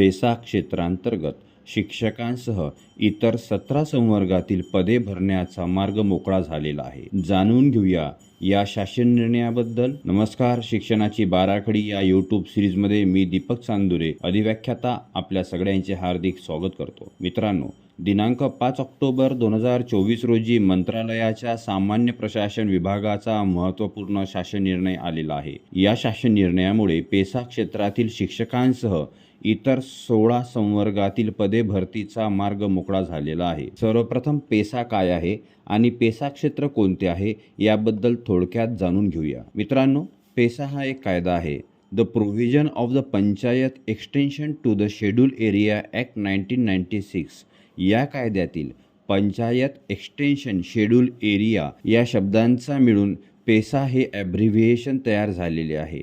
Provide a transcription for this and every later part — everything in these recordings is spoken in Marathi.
पेसा क्षेत्रांतर्गत शिक्षकांसह इतर सतरा संवर्गातील पदे भरण्याचा मार्ग मोकळा झालेला आहे. जाणून घेऊया या शासन निर्णयाबद्दल. नमस्कार शिक्षणाची बाराखडी या यूट्यूब सिरीजमध्ये मी दीपक चांदुरे अधिव्याख्याता आपल्या सगळ्यांचे हार्दिक स्वागत करतो. मित्रांनो दिनांक पाच ऑक्टोबर दोन हजार चोवीस रोजी मंत्रालयाच्या सामान्य प्रशासन विभागाचा महत्त्वपूर्ण शासन निर्णय आलेला आहे. या शासन निर्णयामुळे पेसा क्षेत्रातील शिक्षकांसह इतर सोळा संवर्गातील पदे भरतीचा मार्ग मोकळा झालेला आहे. सर्वप्रथम पेसा काय आहे आणि पेसा क्षेत्र कोणते आहे याबद्दल थोडक्यात जाणून घेऊया. मित्रांनो पेसा हा एक कायदा आहे. The provision of the panchayat extension to the schedule area act nineteen ninety six या कायद्यातील पंचायत एक्सटेन्शन शेड्यूल एरिया या शब्दांचा मिळून पेसा हे ॲब्रिव्हिएशन तयार झालेले आहे.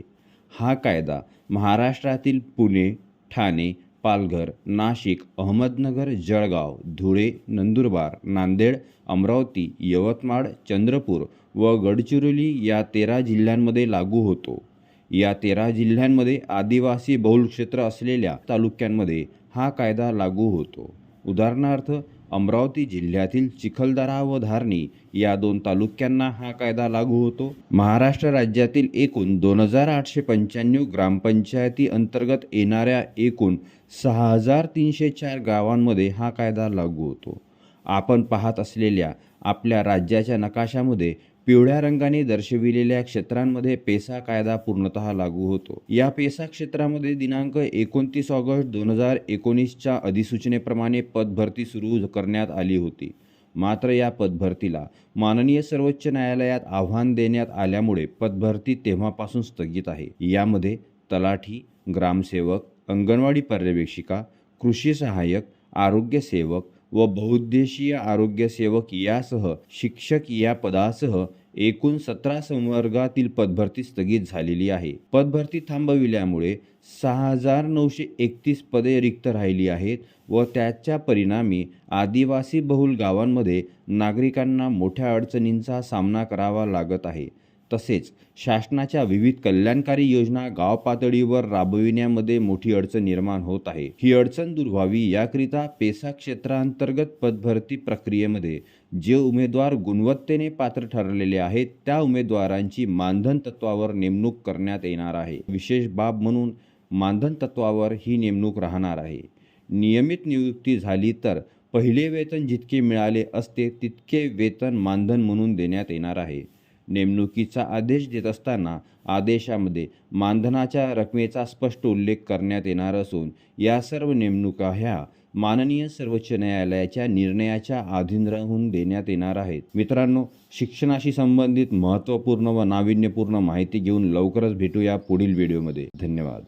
हा कायदा महाराष्ट्रातील पुणे ठाणे पालघर नाशिक अहमदनगर जळगाव धुळे नंदुरबार नांदेड अमरावती यवतमाळ चंद्रपूर व गडचिरोली या तेरा जिल्ह्यांमध्ये लागू होतो. या तेरा जिल्ह्यांमध्ये आदिवासी बहुल क्षेत्र असलेल्या तालुक्यांमध्ये हा कायदा लागू होतो. उदाहरणार्थ अमरावती जिल्ह्यातील चिखलदरा व धारणी या दोन तालुक्यांना हा कायदा लागू होतो. महाराष्ट्र राज्यातील एकूण दोन हजार आठशे पंच्याण्णव ग्रामपंचायती अंतर्गत येणाऱ्या एकूण सहा हजार तीनशे चार गावांमध्ये हा कायदा लागू होतो. आपण पाहत असलेल्या आपल्या राज्याच्या नकाशामध्ये पिवळ्या रंगाने दर्शविलेल्या क्षेत्रांमध्ये पेसा कायदा पूर्णतः लागू होतो. या पेसा क्षेत्रामध्ये दिनांक एकोणतीस ऑगस्ट दोन हजार एकोणीसच्या अधिसूचनेप्रमाणे पदभरती सुरू करण्यात आली होती. मात्र या पदभरतीला माननीय सर्वोच्च न्यायालयात आव्हान देण्यात आल्यामुळे पदभरती तेव्हापासून स्थगित आहे. यामध्ये तलाठी ग्रामसेवक अंगणवाडी पर्यवेक्षिका कृषी सहाय्यक आरोग्यसेवक व बहुउद्देशीय आरोग्यसेवक यासह शिक्षक या पदासह एकूण सतरा संवर्गातील पदभरती स्थगित झालेली आहे. पदभरती थांबविल्यामुळे सहा हजार नऊशे एकतीस पदे रिक्त राहिली आहेत व त्याच्या परिणामी आदिवासी बहुल गावांमध्ये नागरिकांना मोठ्या अडचणींचा सामना करावा लागत आहे. तसेच शासनाच्या विविध कल्याणकारी योजना गाव पातळीवर राबविण्यामध्ये मोठी अडचण निर्माण होत आहे. ही अडचण दूर व्हावी याकरिता पेसा क्षेत्रांतर्गत पदभरती प्रक्रियेमध्ये जे उमेदवार गुणवत्तेने पात्र ठरलेले आहेत त्या उमेदवारांची मानधन तत्वावर नेमणूक करण्यात येणार आहे. विशेष बाब म्हणून मानधन तत्वावर ही नेमणूक राहणार आहे. नियमित नियुक्ती झाली तर पहिले वेतन जितके मिळाले असते तितके वेतन मानधन म्हणून देण्यात येणार आहे. नेमणुकीचा आदेश देत असताना आदेशामध्ये मानधनाच्या रकमेचा स्पष्ट उल्लेख करण्यात येणार असून या सर्व नेमणुका ह्या माननीय सर्वोच्च न्यायालयाच्या निर्णयाच्या अधीन राहून देण्यात येणार आहेत. मित्रांनो शिक्षणाशी संबंधित महत्त्वपूर्ण व नाविन्यपूर्ण माहिती घेऊन लवकरच भेटूया पुढील व्हिडिओमध्ये. धन्यवाद.